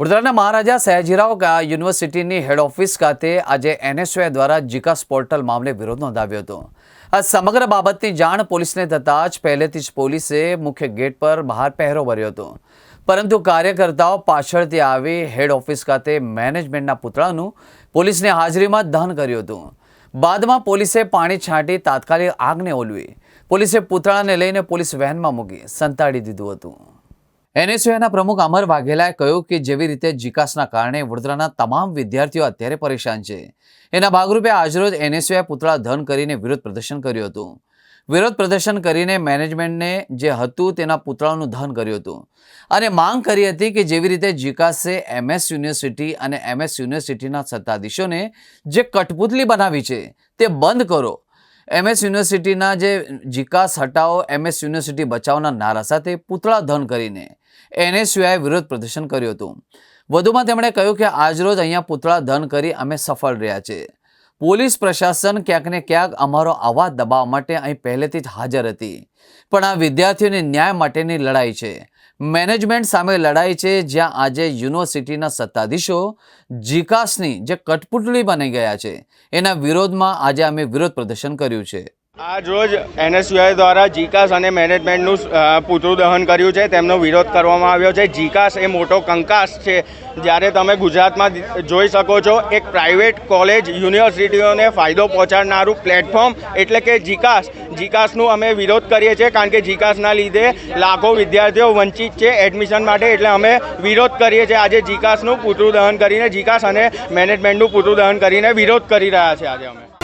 વડોદરાના મહારાજા સયાજીરાવ યુનિવર્સિટીની હેડ ઓફિસ ખાતે આજે એનએસયુઆઈ દ્વારા જીકાસ પોર્ટલ મામલે વિરોધ નોંધાવ્યો હતો. આ સમગ્ર બાબતની જાણ પોલીસને થતાં જ પહેલેથી જ પોલીસે મુખ્ય ગેટ પર બહાર પહેરો ભર્યો હતો. પરંતુ કાર્યકર્તાઓ પાછળથી આવી હેડ ઓફિસ ખાતે મેનેજમેન્ટના પૂતળાનું પોલીસની હાજરીમાં દહન કર્યું હતું. બાદમાં પોલીસે પાણી છાંટી તાત્કાલિક આગને ઓલવી. પોલીસે પૂતળાને લઈને પોલીસ વેનમાં મૂકી સંતાડી દીધું હતું. એનએસયુના પ્રમુખ અમર વાઘેલાએ કહ્યું કે જેવી રીતે જીકાસના કારણે વડોદરાના તમામ વિદ્યાર્થીઓ અત્યારે પરેશાન છે. એના ભાગરૂપે આજરોજ એનએસયુએ પુતળા ધન કરીને વિરોધ પ્રદર્શન કર્યું હતું. વિરોધ પ્રદર્શન કરીને મેનેજમેન્ટને જે હતું તેના પુતળાનું ધન કર્યું હતું. અને માંગ કરી હતી કે જેવી રીતે જીકાસે એમએસ યુનિવર્સિટી અને એમએસ યુનિવર્સિટીના સત્તાધીશોને જે કઠપુતલી બનાવી છે તે બંધ કરો. એમએસ યુનિવર્સિટીના જે જીકાસ હટાવો, એમએસ યુનિવર્સિટી બચાવના નારા સાથે પુતળા ધન કરીને. એનએસયુઆઈ વિરોધ પ્રદર્શન કર્યું હતું. વધુમાં તેમણે કહ્યું કે આજરોજ અહીંયા પુતળા દહન કરી અમે સફળ રહ્યા છે પોલીસ પ્રશાસન ક્યાંક ને ક્યાંક અમારો આવા દબાવવા માટે અહીં પહેલેથી જ હાજર હતી. પણ આ વિદ્યાર્થીઓની ન્યાય માટેની લડાઈ છે. મેનેજમેન્ટ સામે લડાઈ છે, જ્યાં આજે યુનિવર્સિટીના સત્તાધીશો જીકાસની જે કઠપુતળી બની ગયા છે, એના વિરોધમાં આજે અમે વિરોધ પ્રદર્શન કર્યું છે. આજ રોજ એનએસયુઆઈ દ્વારા જીકાસ અને મેનેજમેન્ટનું પૂતળું દહન કર્યું છે. તેમનો વિરોધ કરવામાં આવ્યો છે. જીકાસ એ મોટો કંકાસ છે. જ્યારે તમે ગુજરાતમાં જોઈ શકો છો, એક પ્રાઇવેટ કોલેજ યુનિવર્સિટીઓને ફાયદો પહોંચાડનારું પ્લેટફોર્મ એટલે કે જીકાસ. જીકાસનું અમે વિરોધ કરીએ છીએ કારણ કે જીકાસના લીધે લાખો વિદ્યાર્થીઓ વંચિત છે એડમિશન માટે. એટલે અમે વિરોધ કરીએ છીએ. આજે જીકાસનું પૂતળું દહન કરીને, જીકાસ અને મેનેજમેન્ટનું પૂતળું દહન કરીને વિરોધ કરી રહ્યા છે આજે અમે.